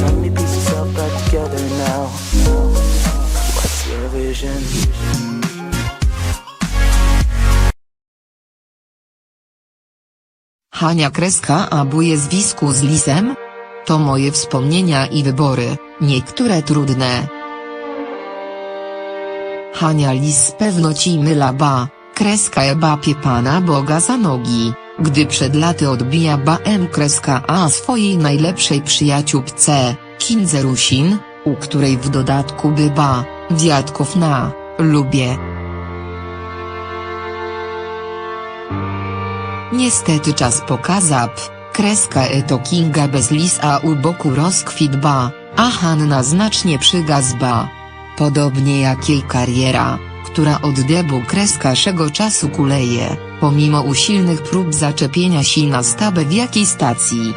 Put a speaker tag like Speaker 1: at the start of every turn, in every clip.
Speaker 1: Back together now. What's your vision?
Speaker 2: Hania Kreska abuje zwisku z lisem? To moje wspomnienia i wybory, niektóre trudne. Hania lis pewno ci myla ba, kreska e bapie pana Boga za nogi, gdy przed laty odbija ba m kreska a swojej najlepszej przyjaciółce, Kindze Rusin, u której w dodatku byba, dziadków na, lubię. Niestety czas pokazał, kreska eto Kinga bez lis a u boku rozkwitba, a Hanna znacznie przygazba. Podobnie jak jej kariera, która od debu kreska szego czasu kuleje, pomimo usilnych prób zaczepienia się na stabę w jakiej stacji.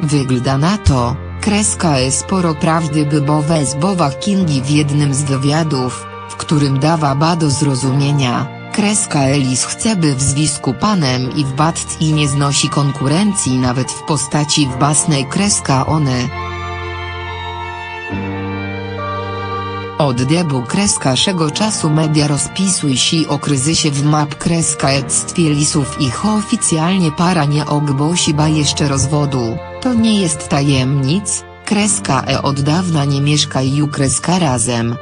Speaker 2: Wygląda na to, kreska e sporo prawdy bybowe z bowach Kingi w jednym z wywiadów, w którym dawa ba do zrozumienia, kreska Elis chce by w zwisku panem i w i nie znosi konkurencji nawet w postaci w basnej kreska one. Od debu kreska szego czasu media rozpisuj się o kryzysie w map kreska ectwie lisów ich oficjalnie para nie ogłosi ba jeszcze rozwodu, to nie jest tajemnic, kreska e od dawna nie mieszka i kreska razem.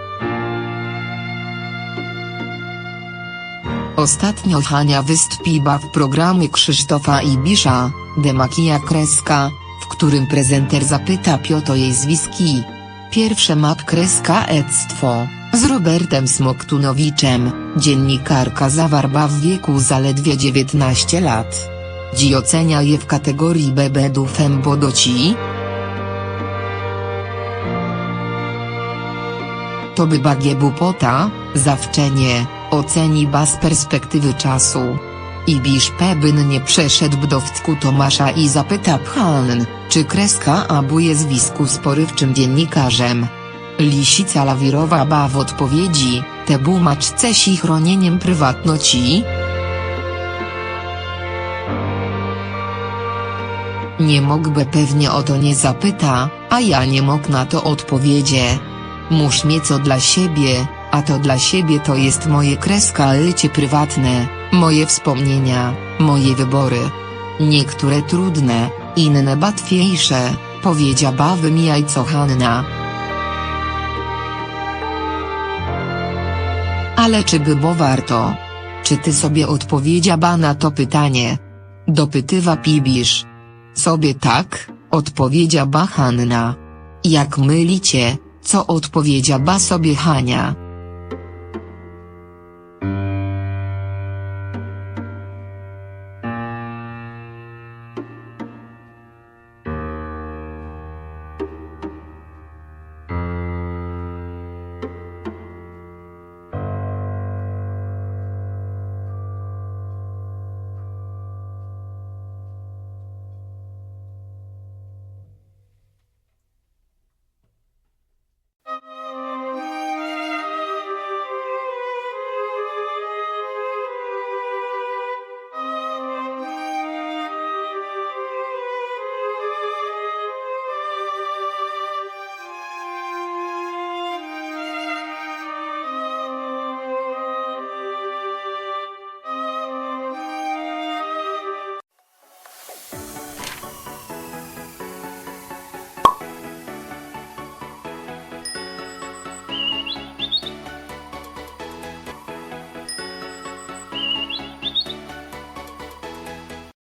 Speaker 2: Ostatnio Hania wystąpiła w programie Krzysztofa Ibisza, Demakija Kreska, w którym prezenter zapyta Pioto jej zwiski. Pierwsze map kreska ectwo, z Robertem Smoktunowiczem, dziennikarka zawarba w wieku zaledwie 19 lat. Dzi ocenia je w kategorii BB dufem bodoci. To by bagie bupota, zawczenie, oceni ba z perspektywy czasu. Ibisz Pebyn nie przeszedł do wtku Tomasza i zapyta Phan, czy kreska abuje zwisku z porywczym dziennikarzem. Lisica lawirowa ba w odpowiedzi, te bumaczce si chronieniem prywatności? Nie mógłby pewnie o to nie zapyta, a ja nie mógł na to odpowiedzie. Musz co dla siebie, a to dla siebie to jest moje kreska życie prywatne, moje wspomnienia, moje wybory. Niektóre trudne, inne łatwiejsze, powiedziała wymijaj co Hanna. Ale czy by było warto? Czy ty sobie odpowiedziała na to pytanie? Dopytywa Pibisz. Sobie tak, odpowiedziała Hanna. Jak mylicie, co odpowiedziała sobie Hania.